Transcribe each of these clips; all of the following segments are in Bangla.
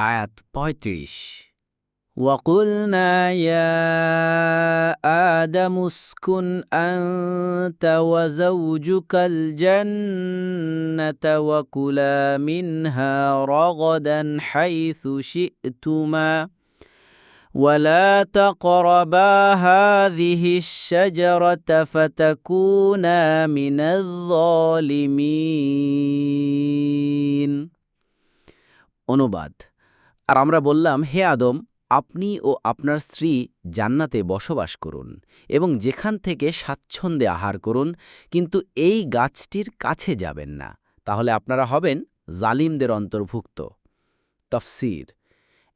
আয়াত পঁয়ত্রিশ وقلنا يا آدم اسكن أنت وزوجك الجنة وكلا منها رغدا حيث شئتما ولا تقربا هذه الشجرة فتكونا من الظالمين অনুবাদ আর আমরা বললাম, হে আদম, আপনি ও আপনার স্ত্রী জান্নাতে বসবাস করুন এবং যেখান থেকে স্বাচ্ছন্দ্যে আহার করুন, কিন্তু এই গাছটির কাছে যাবেন না। তাহলে আপনারা হবেন জালিমদের অন্তর্ভুক্ত। তফসির,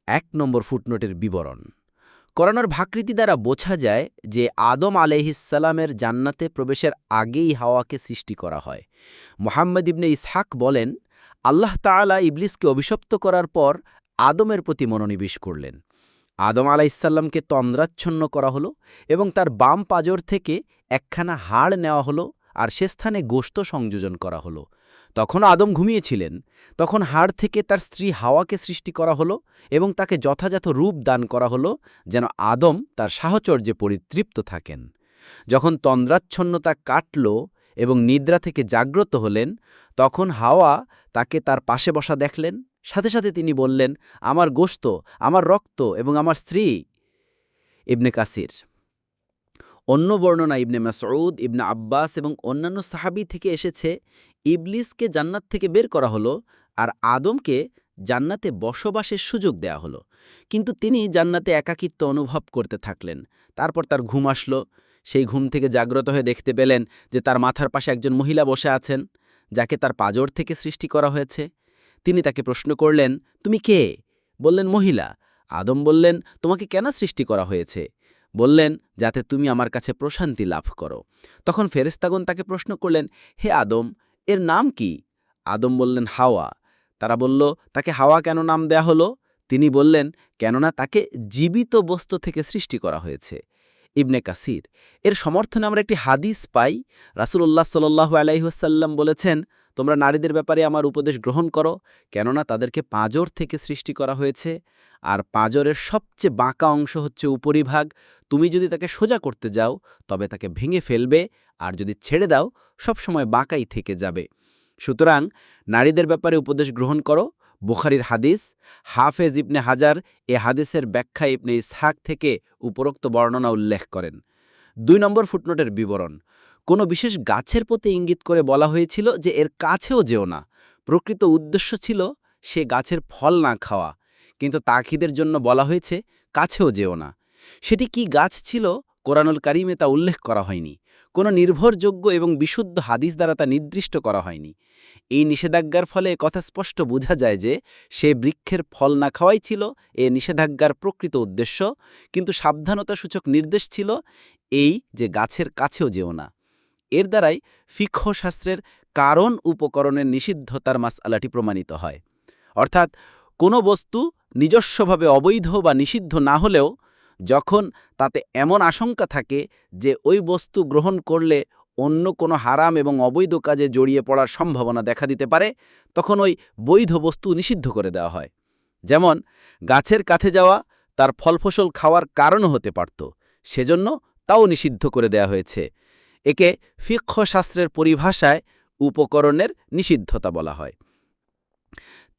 এক নম্বর ফুটনোটের বিবরণ। করানোর ভাকৃতি দ্বারা বোঝা যায় যে আদম আলহিসাল্লামের জান্নাতে প্রবেশের আগেই হাওয়াকে সৃষ্টি করা হয়। মোহাম্মদ ইবনে ইসহাক বলেন, আল্লাহ তাআলা ইবলিসকে অভিশপ্ত করার পর আদমের প্রতি মনোনিবেশ করলেন। আদম আলাইসাল্লামকে তন্দ্রাচ্ছন্ন করা হলো এবং তার বাম পাজর থেকে একখানা হাড় নেওয়া হলো আর সে স্থানে গোস্ত সংযোজন করা হলো। তখন আদম ঘুমিয়েছিলেন। তখন হাড় থেকে তার স্ত্রী হাওয়াকে সৃষ্টি করা হলো এবং তাকে যথাযথ রূপ দান করা হলো যেন আদম তার সাহচর্যে পরিতৃপ্ত থাকেন। যখন তন্দ্রাচ্ছন্নতা কাটল এবং নিদ্রা থেকে জাগ্রত হলেন, তখন হাওয়া তাকে তার পাশে বসা দেখলেন। সাথে সাথে তিনি বললেন, আমার গোস্ত, আমার রক্ত এবং আমার স্ত্রী। ইবনে কাসির। অন্য বর্ণনা ইবনে মাসউদ, ইবনে আব্বাস এবং অন্যান্য সাহাবি থেকে এসেছে, ইবলিসকে জান্নাত থেকে বের করা হলো আর আদমকে জান্নাতে বসবাসের সুযোগ দেয়া হলো। কিন্তু তিনি জান্নাতে একাকিত্ব অনুভব করতে থাকলেন। তারপর তার ঘুম আসলো। সেই ঘুম থেকে জাগ্রত হয়ে দেখতে পেলেন যে তার মাথার পাশে একজন মহিলা বসে আছেন, যাকে তার পাজর থেকে সৃষ্টি করা হয়েছে। তিনি তাকে প্রশ্ন করলেন, তুমি কে? বললেন, মহিলা। আদম বললেন, তোমাকে কেন সৃষ্টি করা হয়েছে? বললেন, যাতে তুমি আমার কাছে প্রশান্তি লাভ করো। তখন ফেরেস্তাগন তাকে প্রশ্ন করলেন, হে আদম, এর নাম কি? আদম বললেন, হাওয়া। তারা বলল, তাকে হাওয়া কেন নাম দেয়া হলো? তিনি বললেন, কেননা তাকে জীবিত বস্তু থেকে সৃষ্টি করা হয়েছে। ইবনে কাসির, এর সমর্থনে আমরা একটি হাদিস পাই। রাসুল্লাহ সাল্লু আলাইসাল্লাম বলেছেন তোমরা নারীদের ব্যাপারে আমার উপদেশ গ্রহণ করো, কেননা তাদেরকে পাঁজর থেকে সৃষ্টি করা হয়েছে। আর পাঁজরের সবচেয়ে বাঁকা অংশ হচ্ছে উপরিভাগ। তুমি যদি তাকে সোজা করতে যাও, তবে তাকে ভেঙে ফেলবে, আর যদি ছেড়ে দাও, সবসময় বাঁকাই থেকে যাবে। সুতরাং নারীদের ব্যাপারে উপদেশ গ্রহণ করো। বুখারির হাদিস, হাফেজ ইবনে হাজার এ হাদিসের ব্যাখ্যা ইবনে ইসহাক থেকে উপরোক্ত বর্ণনা উল্লেখ করেন। দুই নম্বর ফুটনোটের বিবরণ কোনো বিশেষ গাছের প্রতি ইঙ্গিত করে বলা হয়েছিল যে এর কাছেও যেও না। প্রকৃত উদ্দেশ্য ছিল সে গাছের ফল না খাওয়া, কিন্তু তাকিদের জন্য বলা হয়েছে, কাছেও যেও না। সেটি কি গাছ ছিল? কোরআনুল কারিমে তা উল্লেখ করা হয়নি। কোনো নির্ভরযোগ্য এবং বিশুদ্ধ হাদিস দ্বারা তা নির্দিষ্ট করা হয়নি। এই নিষেধাজ্ঞার ফলে কথা স্পষ্ট বোঝা যায় যে সে বৃক্ষের ফল না খাওয়াই ছিল, এ নিষেধাজ্ঞার প্রকৃত উদ্দেশ্য, কিন্তু সাবধানতাসূচক নির্দেশ ছিল এই যে গাছের কাছেও যেও না। এর দ্বারাই ফিক্ষশাস্ত্রের কারণ উপকরণের নিষিদ্ধতার মাসআলাটি প্রমাণিত হয়। অর্থাৎ, কোনো বস্তু নিজস্বভাবে অবৈধ বা নিষিদ্ধ না হলেও যখন তাতে এমন আশঙ্কা থাকে যে ওই বস্তু গ্রহণ করলে অন্য কোনো হারাম এবং অবৈধ কাজে জড়িয়ে পড়ার সম্ভাবনা দেখা দিতে পারে, তখন ওই বৈধ বস্তু নিষিদ্ধ করে দেওয়া হয়। যেমন, গাছের কাছে যাওয়া তার ফলফসল খাওয়ার কারণও হতে পারত, সেজন্য তাও নিষিদ্ধ করে দেয়া হয়েছে। একে ফিক্ষশাস্ত্রের পরিভাষায় উপকরণের নিষিদ্ধতা বলা হয়।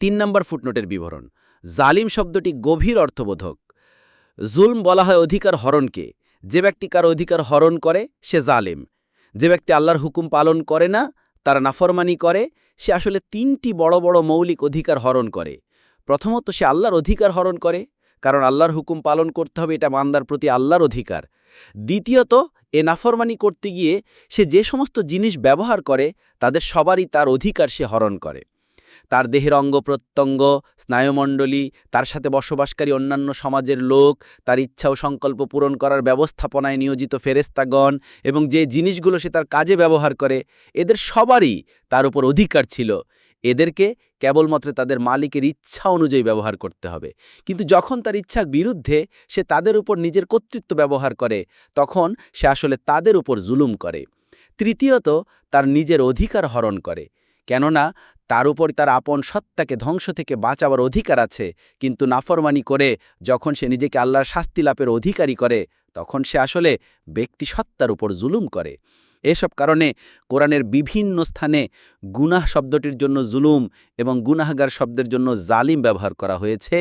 তিন নম্বর ফুটনোটের বিবরণ। জালিম শব্দটি গভীর অর্থবোধক। জুলম বলা হয় অধিকার হরণকে। যে ব্যক্তি কার অধিকার হরণ করে, সে জালিম। যে ব্যক্তি আল্লাহর হুকুম পালন করে না, তার নাফরমানি করে, সে আসলে তিনটি বড় বড় মৌলিক অধিকার হরণ করে। প্রথমত সে আল্লাহর অধিকার হরণ করে, কারণ আল্লাহর হুকুম পালন করতে হবে, এটা মান্দার প্রতি আল্লাহর অধিকার। দ্বিতীয়ত, এ নাফরমানি করতে গিয়ে সে যে সমস্ত জিনিস ব্যবহার করে, তাদের সবারই তার অধিকার সে হরণ করে। তার দেহের অঙ্গ প্রত্যঙ্গ, স্নায়ুমণ্ডলী, তার সাথে বসবাসকারী অন্যান্য সমাজের লোক, তার ইচ্ছা ও সংকল্প পূরণ করার ব্যবস্থাপনায় নিয়োজিত ফেরেস্তাগণ এবং যে জিনিসগুলো সে তার কাজে ব্যবহার করে, এদের সবারই তার উপর অধিকার ছিল। এদেরকে কেবলমাত্র তাদের মালিকের ইচ্ছা অনুযায়ী ব্যবহার করতে হবে। কিন্তু যখন তার ইচ্ছার বিরুদ্ধে সে তাদের উপর নিজের কর্তৃত্ব ব্যবহার করে, তখন সে আসলে তাদের উপর জুলুম করে। তৃতীয়ত, তার নিজের অধিকার হরণ করে। কেননা, তার উপর তার আপন সত্তাকে ধ্বংস থেকে বাঁচাবার অধিকার আছে। কিন্তু নাফরমানি করে, যখন সে নিজেকে আল্লাহর শাস্তি লাভের অধিকারী করে, তখন সে আসলে ব্যক্তি সত্তার উপর জুলুম করে। এসব কারণে কোরআনের বিভিন্ন স্থানে গুনাহ শব্দটির জন্য জুলুম এবং গুনাহগার শব্দের জন্য জালিম ব্যবহার করা হয়েছে।